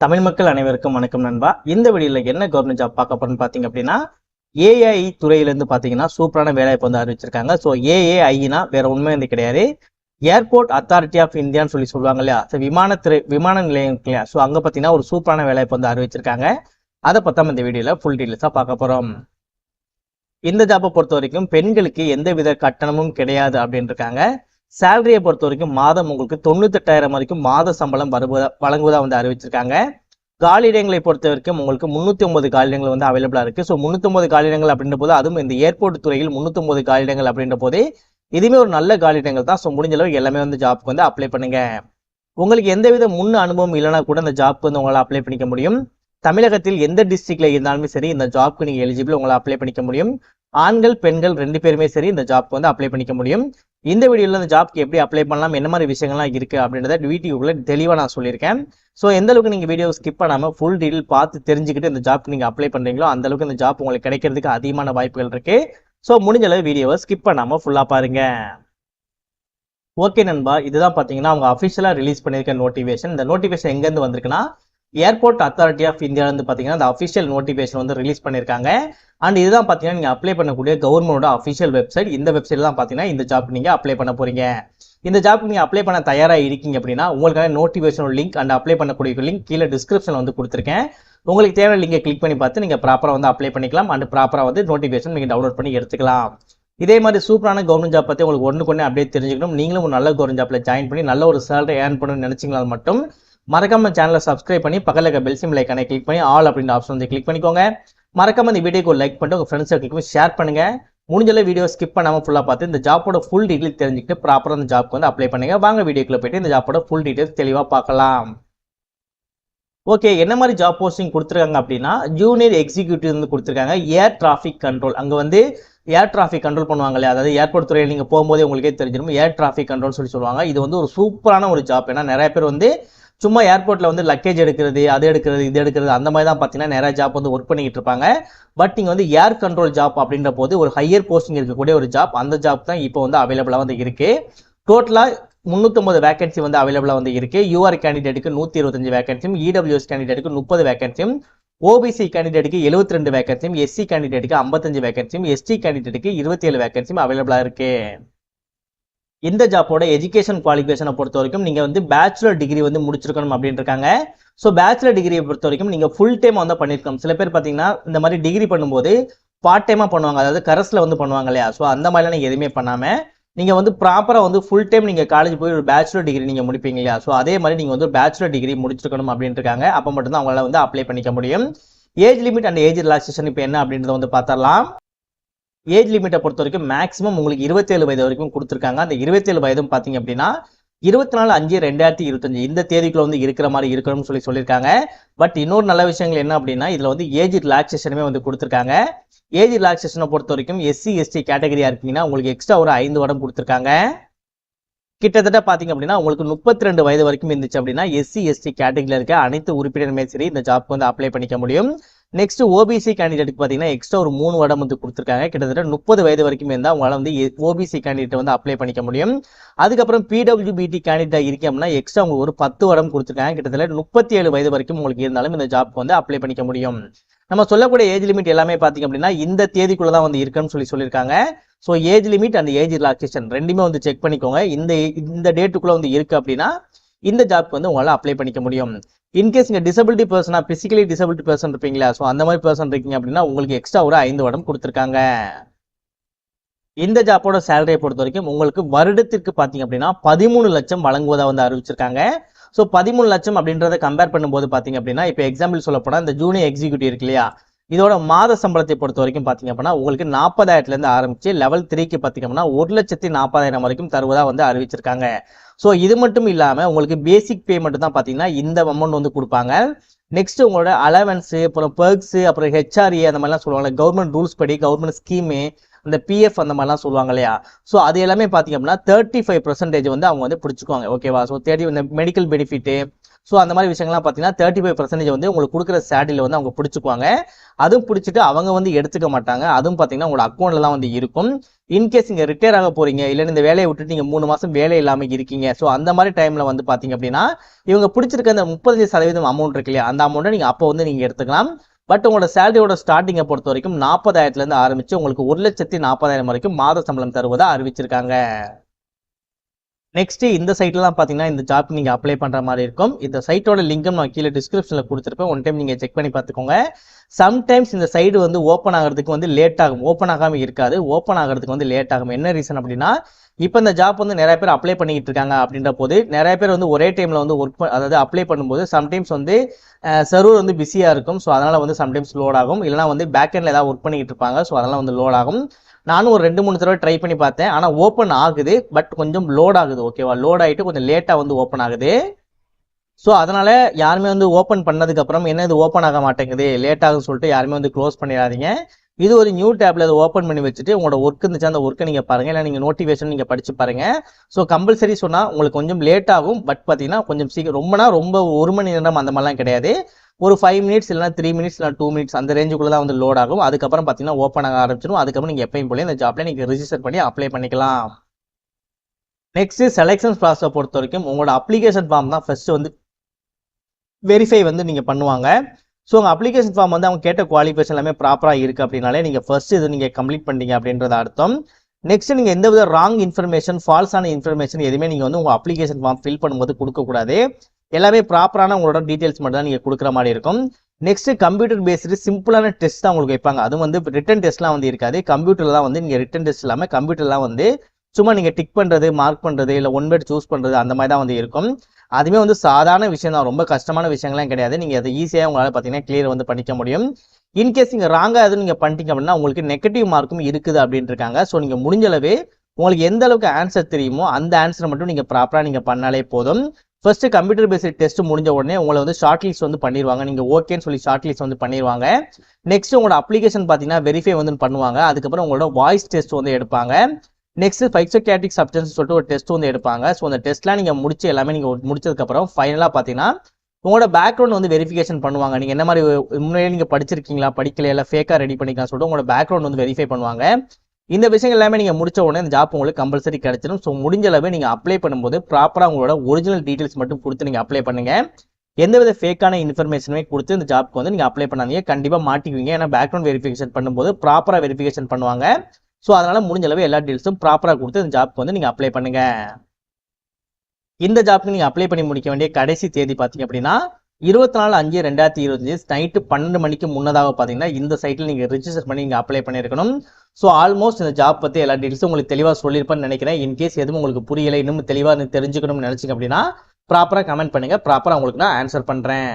தமிழ் மக்கள் அனைவருக்கும் வணக்கம் நண்பா. இந்த வீடியோல என்ன கவர்மெண்ட் ஜாப் பார்க்க போறோம்னு பாத்தீங்க அப்படின்னா ஏஐ துறையிலேருந்து பார்த்தீங்கன்னா சூப்பரான வேலைவாய்ப்பு வந்து அறிவிச்சிருக்காங்க. ஸோ ஏஏஐனா வேற உண்மை வந்து கிடையாது. ஏர்போர்ட் அத்தாரிட்டி ஆஃப் இந்தியான்னு சொல்லி சொல்லுவாங்க இல்லையா? ஸோ விமானத்துறை விமான நிலையம் இல்லையா? ஸோ அங்கே பார்த்தீங்கன்னா ஒரு சூப்பரான வேலைவாய்ப்பு வந்து அறிவிச்சிருக்காங்க. அதை பற்றி இந்த வீடியோவில் ஃபுல் டீட்டெயில்ஸாக பார்க்க போகிறோம் இந்த ஜாப்பை பொறுத்த வரைக்கும் பெண்களுக்கு எந்த வித கட்டணமும் கிடையாது அப்படின்னு இருக்காங்க சேலரியை பொறுத்த வரைக்கும் மாதம் உங்களுக்கு தொண்ணூத்தெட்டாயிரம் வரைக்கும் மாத சம்பளம் வருவதா வழங்குவதா வந்து அறிவிச்சிருக்காங்க. காலியிடங்களை பொறுத்த வரைக்கும் உங்களுக்கு முந்நூற்றி ஒன்பது காலியிடங்கள் வந்து அவைலபிளாக இருக்குது ஸோ முந்நூற்றொம்பது காலியிடங்கள் அப்படின்ற போது அதுவும் இந்த ஏர்போர்ட் துறையில் முந்நூற்றொம்பது காலியிடங்கள் அப்படின்ற போது இதுவுமே ஒரு நல்ல காலியிடங்கள் தான். ஸோ முடிஞ்ச அளவுக்கு எல்லாமே வந்து ஜாப்க்கு வந்து அப்ளை பண்ணுங்க. உங்களுக்கு எந்தவித முன் அனுபவம் இல்லைனா கூட இந்த ஜாப்க்கு வந்து உங்களால் அப்ளை பண்ணிக்க முடியும். தமிழகத்தில் எந்த டிஸ்ட்ரிக்ட்ல இருந்தாலுமே சரி இந்த ஜாப்க்கு நீங்கள் எலிஜிபிள் உங்களால் அப்ளை பண்ணிக்க முடியும். ஆண்கள் பெண்கள் ரெண்டு பேருமே சரி இந்த ஜாப்க்கு வந்து அப்ளை பண்ணிக்க முடியும். இந்த வீடியோவில் இந்த ஜாப்க்கு எப்படி அப்ளை பண்ணலாம் என்ன மாதிரி விஷயங்கள்லாம் இருக்குது அப்படின்றத வீடியோக்குள்ளே தெளிவாக நான் சொல்லியிருக்கேன். ஸோ எந்த அளவுக்கு நீங்கள் வீடியோ ஸ்கிப் பண்ணாமல் ஃபுல் டீட்டெயில் பார்த்து தெரிஞ்சுக்கிட்டு இந்த ஜாப்க்கு நீங்கள் அப்ளை பண்ணுறீங்களோ அந்த அளவுக்கு இந்த ஜாப் உங்களுக்கு கிடைக்கிறதுக்கு அதிகமான வாய்ப்புகள் இருக்குது ஸோ முடிஞ்ச அளவு வீடியோவை ஸ்கிப் பண்ணாமல் ஃபுல்லாக பாருங்க. ஓகே நண்பா. இதுதான் பார்த்தீங்கன்னா அவங்க அஃபிஷியலாக ரிலீஸ் பண்ணியிருக்க நோட்டிஃபிகேஷன் இந்த நோட்டிஃபிகேஷன் எங்கேருந்து வந்திருக்குன்னா ஏர்போர்ட் அத்தாரிட்டி ஆஃப் இந்தியாவிலேருந்து பார்த்தீங்கன்னா அந்த அஃபிஷியல் நோட்டிஃபிகேஷன் வந்து ரிலீஸ் பண்ணியிருக்காங்க அண்ட் இதுதான் பார்த்தீங்கன்னா நீங்கள் அப்ளை பண்ணக்கூடிய கவர்மெண்டோட அஃபிஷியல் வெப்சைட் இந்த வெப்சைட் தான் பார்த்தீங்கன்னா இந்த ஜாப் நீங்கள் அப்ளை பண்ண போகிறீங்க இந்த ஜாப்க்கு நீங்கள் அப்ளை பண்ண தயாராக இருக்கீங்க அப்படின்னா உங்களுக்கான நோட்டிஃபிகேஷன் லிங்க் அண்ட் அப்ளை பண்ணக்கூடிய லிங்க் கீழே டிஸ்கிரிப்ஷனில் வந்து கொடுத்துருக்கேன். உங்களுக்கு தேவையான லிங்கை கிளிக் பண்ணி பார்த்து நீங்கள் ப்ராப்பராக வந்து அப்ளை பண்ணிக்கலாம். அண்ட் ப்ராப்பராக வந்து நோட்டிஃபிகேஷன் நீங்கள் டவுன்லோட் பண்ணி எடுத்துக்கலாம். இதே மாதிரி சூப்பரான கவர்மெண்ட் ஜாப் பற்றி உங்களுக்கு ஒன்று கொண்டு அப்படியே தெரிஞ்சுக்கணும். நீங்களும் ஒரு நல்ல கவர்மெண்ட் ஜாப்பில் ஜாயின் பண்ணி நல்ல ஒரு சேலரி ஏர்ன் பண்ணணும்னு நினச்சிங்களால் மட்டும் மறக்காம சேனலை சப்ஸ்கிரைப் பண்ணி பக்கத்தில் இருக்க பெல் சிம் லைக்கான கிளிக் பண்ணி ஆல் அப்படின்ற ஆப்ஷன் வந்து கிளிக் பண்ணிக்கோங்க. மறக்காம இந்த வீடியோக்கு ஒரு லைக் பண்ணிட்டு உங்கள் ஃப்ரெண்ட்ஸ் சர்க்கிளுக்கு ஷேர் பண்ணுங்க. முடிஞ்சளவு வீடியோ ஸ்கிப் பண்ணாமல் ஃபுல்லாக பார்த்து இந்த ஜாப்போட ஃபுல் டீட்டெயில் தெரிஞ்சுக்கிட்டு ப்ராப்பராக இந்த ஜாப்க்கு வந்து அப்ளை பண்ணுங்க. வாங்க வீடியோக்குள்ள போயிட்டு இந்த ஜாப்போட ஃபுல் டீட்டெயில்ஸ் தெளிவாக பார்க்கலாம். ஓகே என்ன மாதிரி ஜாப் போஸ்டிங் கொடுத்துருக்காங்க அப்படின்னா ஜூனியர் எக்ஸிக்யூட்டிவ் வந்து கொடுத்துருக்காங்க. ஏர் டிராஃபிக் கண்ட்ரோல் அங்கே வந்து ஏர் டிராஃபிக் கண்ட்ரோல் பண்ணுவாங்க இல்லையா? அதாவது ஏர்போர்ட் துறையில் நீங்கள் போகும்போதே உங்களுக்கே தெரிஞ்சிடும். ஏர் டிராஃபிக் கண்ட்ரோல் சொல்லி சொல்லுவாங்க. இது வந்து ஒரு சூப்பரான ஒரு ஜாப் ஏன்னா நிறைய பேர் வந்து சும்மா ஏர்போர்ட்டில் வந்து லக்கேஜ் எடுக்கிறது அது எடுக்கிறது இது எடுக்கிறது அந்த மாதிரி தான் பார்த்தீங்கன்னா நிறைய ஜாப் வந்து ஒர்க் பண்ணிக்கிட்டு இருப்பாங்க. பட் நீங்கள் வந்து ஏர் கண்ட்ரோல் ஜாப் அப்படின்ற போது ஒரு ஹையர் போஸ்டிங் இருக்கக்கூடிய ஒரு ஜாப் அந்த ஜாப் தான் இப்போ வந்து அவைலபிளாக வந்து இருக்கு. டோட்டலாக முந்நூற்றம்பது வேகன்சி வந்து அவைலபிளாக வந்து இருக்குது யூஆர் கேண்டிடேட்டுக்கு நூற்றி இருபத்தஞ்சு வேகன்சியும் இடபிள்யூஎஸ் கேண்டிடேட்டுக்கு முப்பது வேகன்சியும் ஓபிசி கேண்டிடேட்டுக்கு எழுபத்தி ரெண்டு வேகன்சியும் எஸ்சி கேண்டிடேட்டுக்கு ஐம்பத்தஞ்சு வேகன்சியும் எஸ்டி கேண்டிடேட்டுக்கு இருபத்தி ஏழு வேகன்சியும் அவைலபிளாக இருக்குது இந்த ஜாப்போட எஜுகேஷன் குவாலிஃபிகேஷனை பொறுத்த வரைக்கும் நீங்கள் வந்து பேச்சுலர் டிகிரி வந்து முடிச்சிருக்கணும் அப்படின்னு இருக்காங்க ஸோ பேச்சுலர் டிகிரியை பொறுத்த வரைக்கும் நீங்கள் ஃபுல் டைம் வந்து பண்ணியிருக்கணும் சில பேர் பார்த்தீங்கன்னா இந்த மாதிரி டிகிரி பண்ணும்போது பார்ட் டைமாக பண்ணுவாங்க. அதாவது கரஸில் வந்து பண்ணுவாங்க இல்லையா? ஸோ அந்த மாதிரிலாம் நீங்கள் எதுவுமே பண்ணாமல் நீங்கள் வந்து ப்ராப்பராக வந்து ஃபுல் டைம் நீங்கள் காலேஜ் போய் ஒரு பேச்சுலர் டிகிரி நீங்கள் முடிப்பீங்க இல்லையா? ஸோ அதே மாதிரி நீங்கள் வந்து பேச்சுலர் டிகிரி முடிச்சிருக்கணும் அப்படின்னு இருக்காங்க அப்போ மட்டும்தான் அவங்களால வந்து அப்ளை பண்ணிக்க முடியும். Age limit and age relaxation இப்போ என்ன அப்படின்றத வந்து பார்த்தரலாம் ஏஜ் லிமிட்டை பொறுத்த வரைக்கும் மேக்ஸிமம் உங்களுக்கு இருபத்தேழு வயது வரைக்கும் கொடுத்துருக்காங்க. அந்த இருபத்தேழு வயதும் பார்த்தீங்க அப்படின்னா இருபத்தி நாலு அஞ்சு ரெண்டாயிரத்தி இருபத்தஞ்சு இந்த தேதிக்குள்ள வந்து இருக்கிற மாதிரி இருக்கணும்னு சொல்லி சொல்லியிருக்காங்க. பட் இன்னொரு நல்ல விஷயங்கள் என்ன அப்படின்னா இதில் வந்து ஏஜ் ரிலாக்ஸேஷனுமே வந்து கொடுத்துருக்காங்க. ஏஜ் ரிலாக்ஸேஷனை பொறுத்த வரைக்கும் எஸ்சி எஸ்டி கேட்டகரியாக இருக்கீங்கன்னா உங்களுக்கு எக்ஸ்ட்ரா ஒரு ஐந்து வருடம் கொடுத்துருக்காங்க. கிட்டத்தட்ட பார்த்தீங்க அப்படின்னா உங்களுக்கு முப்பத்தி ரெண்டு வயது வரைக்கும் இருந்துச்சு அப்படின்னா எஸ்சி எஸ்டி கேட்டகரியில் இருக்க அனைத்து உறுப்பினருமே சரி இந்த ஜாப்க்கு வந்து அப்ளை பண்ணிக்க முடியும். நெக்ஸ்ட் ஓபிசி கேண்டிடேட்டுக்கு பார்த்தீங்கன்னா எக்ஸ்ட்ரா ஒரு மூணு வருடம் வந்து கொடுத்துருக்காங்க. கிட்டத்தட்ட முப்பது வயது வரைக்கும் இருந்தால் உங்களால் வந்து ஓபிசி கேண்டிடேட் வந்து அப்ளை பண்ணிக்க முடியும். அதுக்கப்புறம் பிடபிள்யூபிடி கேண்டிடேட் இருக்கோம்னா அப்படின்னா எக்ஸ்ட்ரா உங்களுக்கு ஒரு பத்து வருடம் கொடுத்துருக்காங்க. கிட்டத்தட்ட முப்பத்தி ஏழு வயது வரைக்கும் உங்களுக்கு இருந்தாலும் இந்த ஜாப்க்கு வந்து அப்ளை பண்ணிக்க முடியும். நம்ம சொல்லக்கூடிய ஏஜ் லிமிட் எல்லாமே பார்த்தீங்க அப்படின்னா இந்த தேதிக்குள்ள தான் வந்து இருக்குன்னு சொல்லி சொல்லியிருக்காங்க. So age limit and age relaxation ரெண்டுமே வந்து செக் பண்ணிக்கோங்க. இந்த இந்த டேட்டுக்குள்ள வந்து இருக்கு அப்படின்னா இந்த ஜாப்க்கு வந்து உங்களால் அப்ளை பண்ணிக்க முடியும். இன்கேஸ் நீங்கள் டிசபிலிட்டி பர்சனா பிசிக்கலி டிசபிலிட்டி பர்சன் இருப்பீங்களா? ஸோ அந்த மாதிரி பர்சன் இருக்கீங்க அப்படின்னா உங்களுக்கு எக்ஸ்ட்ரா ஒரு ஐந்து வருடம் கொடுத்துருக்காங்க. இந்த ஜாப்போட சேலரியை பொறுத்த வரைக்கும் உங்களுக்கு வருடத்திற்கு பார்த்தீங்க அப்படின்னா பதிமூணு லட்சம் வழங்குவதாக வந்து அறிவிச்சிருக்காங்க. ஸோ பதிமூணு லட்சம் அப்படின்றத கம்பேர் பண்ணும்போது பார்த்தீங்க அப்படின்னா இப்போ எக்ஸாம்பிள் சொல்ல போனால் இந்த ஜூனியர் எக்ஸிக்யூட்டிவ் இருக்கு இல்லையா? இதோட மாத சம்பளத்தை பொறுத்த வரைக்கும் பார்த்தீங்க அப்படின்னா உங்களுக்கு நாற்பதாயிரத்துலேருந்து ஆரம்பிச்சு லெவல் த்ரீக்கு பார்த்தீங்க அப்படின்னா ஒரு லட்சத்தி நாற்பதாயிரம் வரைக்கும் தருவதாக வந்து அறிவிச்சிருக்காங்க. ஸோ இது மட்டும் இல்லாமல் உங்களுக்கு பேசிக் பேமெண்ட் தான் பார்த்தீங்கன்னா இந்த அமௌண்ட் வந்து கொடுப்பாங்க. நெக்ஸ்ட் உங்களோட அலவன்ஸு அப்புறம் பெர்க்ஸு அப்புறம் ஹெச்ஆர்ஏ அந்த மாதிரிலாம் சொல்லுவாங்க கவர்மெண்ட் ரூல்ஸ் படி கவர்மெண்ட் ஸ்கீமு அந்த பிஎஃப் அந்த மாதிரிலாம் சொல்லுவாங்க இல்லையா? ஸோ அது எல்லாமே பார்த்தீங்க அப்படின்னா தேர்ட்டி ஃபைவ் பர்சன்டேஜ் வந்து அவங்க வந்து பிடிச்சிக்குவாங்க ஓகேவா ஸோ தேர்ட்டி இந்த மெடிக்கல் பெனிஃபிட்டு ஸோ அந்த மாதிரி விஷயங்கள்லாம் பார்த்தீங்கன்னா தேர்ட்டி ஃபைவ் பர்சன்டேஜ் வந்து உங்களுக்கு கொடுக்குற சேலரியில் வந்து அவங்க பிடிச்சிக்குவாங்க. அதுவும் பிடிச்சிட்டு அவங்க வந்து எடுத்துக்க மாட்டாங்க. அதுவும் பார்த்தீங்கன்னா உங்களோட அக்கௌண்ட்ல தான் வந்து இருக்கும். இன்கேஸ் நீங்கள் ரிட்டையர் ஆக போறீங்க இல்லைன்னு இந்த வேலையை விட்டுட்டு நீங்கள் மூணு மாதம் வேலை இல்லாமல் இருக்கீங்க. ஸோ அந்த மாதிரி டைமில் வந்து பார்த்தீங்க அப்படின்னா இவங்க பிடிச்சிருக்க அந்த முப்பத்தஞ்சு சதவீதம் அமௌண்ட் இருக்கு இல்லையா அந்த அமௌண்ட்டை நீங்கள் அப்போ வந்து நீங்கள் எடுத்துக்கலாம். பட் உங்களோட சேலரியோட ஸ்டார்டிங்கை பொறுத்த வரைக்கும் நாற்பதாயிரத்துலேருந்து ஆரம்பிச்சு உங்களுக்கு ஒரு லட்சத்தி நாற்பதாயிரம் வரைக்கும் மாத சம்பளம் தருவதாக அறிவிச்சிருக்காங்க. நெக்ஸ்ட் இந்த சைட்ல தான் பாத்தீங்கன்னா இந்த ஜாப் நீங்கள் அப்ளை பண்ணுற மாதிரி இருக்கும். இந்த சைட்டோட லிங்கும் நான் கீழே டிஸ்கிரிப்ஷன்ல கொடுத்துருப்பேன். ஒன் டைம் நீங்கள் செக் பண்ணி பார்த்துக்கோங்க சம்டைம்ஸ் இந்த சைடு வந்து ஓப்பன் ஆகிறதுக்கு வந்து லேட் ஆகும். ஓப்பன் ஆகாமல் இருக்காது. ஓப்பன் ஆகிறதுக்கு வந்து லேட் ஆகும். என்ன ரீசன் அப்படின்னா இப்போ இந்த ஜாப் வந்து நிறைய பேர் அப்ளை பண்ணிக்கிட்டு இருக்காங்க அப்படின்ற போது நிறைய பேர் வந்து ஒரே டைமில் வந்து ஒர்க் அதாவது அப்ளை பண்ணும்போது சம்டைம்ஸ் வந்து சர்வர் வந்து பிஸியாக இருக்கும். ஸோ அதனால் வந்து சம்டைம்ஸ் லோட் ஆகும். இல்லைனா வந்து பேக் எண்டில் ஏதாவது ஒர்க் பண்ணிக்கிட்டு இருப்பாங்க. ஸோ அதெல்லாம் வந்து லோட் ஆகும். நானும் ஒரு ரெண்டு மூணு தடவை ட்ரை பண்ணி பார்த்தேன். ஆனால் ஓப்பன் ஆகுது. பட் கொஞ்சம் லோட் ஆகுது ஓகேவா லோட் ஆகிட்டு கொஞ்சம் லேட்டாக வந்து ஓப்பன் ஆகுது. ஸோ அதனால் யாருமே வந்து ஓப்பன் பண்ணதுக்கப்புறம் என்ன இது ஓப்பன் ஆக மாட்டேங்குது? லேட் ஆகுதுன்னு சொல்லிட்டு யாருமே வந்து க்ளோஸ் பண்ணிடாதீங்க. இது ஒரு நியூ டேப்ல அதை ஓப்பன் பண்ணி வச்சுட்டு உங்களோட ஒர்க் இருந்துச்சு அந்த ஒர்க்கை நீங்கள் பாருங்கள் இல்லை நீங்கள் நோட்டிஃபிகேஷன் நீங்கள் படிச்சு பாருங்கள் ஸோ கம்பல்சரி சொன்னால் உங்களுக்கு கொஞ்சம் லேட் ஆகும். பட் பார்த்தீங்கன்னா கொஞ்சம் சீக்கிரம் ரொம்பனா ரொம்ப ஒரு மணி நேரம் அந்த மாதிரிலாம் கிடையாது. ஒரு ஃபைவ் மினிட்ஸ் இல்லைனா த்ரீ மினிட்ஸ் இல்லை டூ மினிட்ஸ் அந்த ரேஞ்சுக்குள்ளே தான் வந்து லோட் ஆகும். அதுக்கப்புறம் பார்த்தீங்கன்னா ஓப்பன் ஆக ஆரம்பிச்சிடும் அதுக்கப்புறம் நீங்கள் எப்பயும் போல இந்த ஜாப்ல நீங்கள் ரிஜிஸ்டர் பண்ணி அப்ளை பண்ணிக்கலாம். நெக்ஸ்ட் செலெக்ஷன் ப்ராசஸை பொறுத்த வரைக்கும் உங்களோட அப்ளிகேஷன் ஃபார்ம் தான் ஃபர்ஸ்ட் வந்து வெரிஃபை வந்து நீங்கள் பண்ணுவாங்க. ஸோ உங்கள் அப்ளிகேஷன் ஃபார்ம் வந்து அவங்க கேட்ட குவாலிஃபிகேஷன் எல்லாமே ப்ராப்பராக இருக்குது அப்படின்னாலே நீங்கள் ஃபர்ஸ்ட் இது நீங்கள் கம்ப்ளீட் பண்ணீங்க அப்படின்றது அர்த்தம். நெக்ஸ்ட் நீங்கள் எந்த வித ராங் இன்ஃபர்மேஷன் ஃபால்ஸான இன்ஃபர்மேஷன் எதுவுமே நீங்கள் வந்து உங்கள் அப்ளிகேஷன் ஃபார்ம் ஃபில் பண்ணும்போது கொடுக்கக்கூடாது. எல்லாமே ப்ராப்பரான உங்களோட டீட்டெயில்ஸ் மட்டும் தான் நீங்கள் கொடுக்குற மாதிரி இருக்கும். நெக்ஸ்ட் கம்ப்யூட்டர் பேஸ்டு சிம்பிளான டெஸ்ட் தான் உங்களுக்கு வைப்பாங்க. அது வந்து ரிட்டன் டெஸ்ட்லாம் வந்து இருக்காது. கம்ப்யூட்டர்லாம் வந்து நீங்கள் ரிட்டன் டெஸ்ட் இல்லாமல் கம்ப்யூட்டர்லாம் வந்து சும்மா நீங்கள் டிக் பண்ணுறது மார்க் பண்ணுறது இல்லை ஒன் வேர்ட் சூஸ் பண்ணுறது அந்த மாதிரி தான் வந்து இருக்கும். அதுவுமே வந்து சாதாரண விஷயம் தான். ரொம்ப கஷ்டமான விஷயங்கள்லாம் கிடையாது. நீங்கள் அதை ஈஸியாக உங்களால் பார்த்தீங்கன்னா கிளியர் வந்து பண்ணிக்க முடியும். இன்கேஸ் நீங்கள் ராங்காக எதுவும் நீங்கள் பண்ணிட்டீங்க அப்படின்னா உங்களுக்கு நெகட்டிவ் மார்க்கும் இருக்குது அப்படின்ட்டு இருக்காங்க ஸோ நீங்கள் முடிஞ்சளவு உங்களுக்கு எந்த அளவுக்கு ஆன்சர் தெரியுமோ அந்த ஆன்சரை மட்டும் நீங்கள் ப்ராப்பராக நீங்கள் பண்ணாலே போதும். ஃபர்ஸ்ட் கம்ப்யூட்டர் பேஸ்ட் டெஸ்ட் முடிஞ்ச உடனே உங்களை வந்து ஷார்ட் லிஸ்ட் வந்து பண்ணிடுவாங்க நீங்க ஓகேன்னு சொல்லி ஷார்ட் லிஸ்ட் வந்து பண்ணிடுவாங்க நெக்ஸ்ட் உங்களோட அப்ளிகேஷன் பார்த்தீங்கன்னா வெரிஃபை வந்து பண்ணுவாங்க. அதுக்கப்புறம் உங்களோட வாய்ஸ் டெஸ்ட் வந்து எடுப்பாங்க. நெக்ஸ்ட் ஃபைக்சோகேட்டிக் சப்டன்ஸ் சொல்லிட்டு ஒரு டெஸ்ட் வந்து எடுப்பாங்க. ஸோ அந்த டெஸ்ட்லாம் நீங்கள் முடிச்சு எல்லாமே நீங்கள் முடிச்சதுக்கப்புறம் ஃபைனலாக பார்த்தீங்கன்னா உங்களோட பேக்ரவுண்ட் வந்து வெரிஃபிகேஷன் பண்ணுவாங்க. நீங்கள் என்ன மாதிரி முன்னாடியே நீங்கள் படிச்சிருக்கீங்களா? படிக்கல இல்லை ஃபேக்காக ரெடி பண்ணிக்கலாம் சொல்லிட்டு உங்களோட பேக்ரவுண்ட் வந்து வெரிஃபை பண்ணுவாங்க. இந்த விஷயங்கள் எல்லாமே நீங்கள் முடிச்ச உடனே இந்த ஜாப் உங்களுக்கு கம்பல்சரி கிடைச்சிடும் ஸோ முடிஞ்ச அளவு நீங்கள் அப்ளை பண்ணும்போது ப்ராப்பராக உங்களோட ஒரிஜினல் டீட்டெயில்ஸ் மட்டும் கொடுத்து நீங்கள் அப்ளை பண்ணுங்க. எந்தவித ஃபேக்கான இன்ஃபர்மேஷனுமே கொடுத்து இந்த ஜாப்க்கு வந்து நீங்கள் அப்ளை பண்ணாதீங்க. கண்டிப்பாக மாட்டிக்குவீங்க. ஏன்னா பேக்ரவுண்ட் வெரிஃபிகேஷன் பண்ணும்போது ப்ராப்பராக வெரிஃபிகேஷன் பண்ணுவாங்க. ஸோ அதனால் முடிஞ்ச அளவு எல்லா டீட்டெயில்ஸும் ப்ராப்பராக கொடுத்து இந்த ஜாப்க்கு வந்து நீங்கள் அப்ளை பண்ணுங்கள் இந்த ஜாப்க்கு நீங்கள் அப்ளை பண்ணி முடிக்க வேண்டிய கடைசி தேதி பார்த்தீங்க அப்படின்னா இருபத்தி நாலு அஞ்சு ரெண்டாயிரத்தி இருபத்தஞ்சு நைட்டு பன்னெண்டு மணிக்கு முன்னதாக பார்த்தீங்கன்னா இந்த சைட்டில் நீங்கள் ரிஜிஸ்டர் பண்ணி நீங்கள் அப்ளை பண்ணியிருக்கணும். ஸோ ஆல்மோஸ்ட் இந்த ஜாப் பற்றி எல்லா டீட்டெயில்ஸும் உங்களுக்கு தெளிவாக சொல்லியிருப்பேன்னு நினைக்கிறேன். இன்கேஸ் எதுவும் உங்களுக்கு புரியலை இன்னும் தெளிவாக தெரிஞ்சுக்கணும்னு நினச்சிங்க அப்படின்னா ப்ராப்பராக கமெண்ட் பண்ணுங்கள் ப்ராப்பராக உங்களுக்கு நான் ஆன்சர் பண்ணுறேன்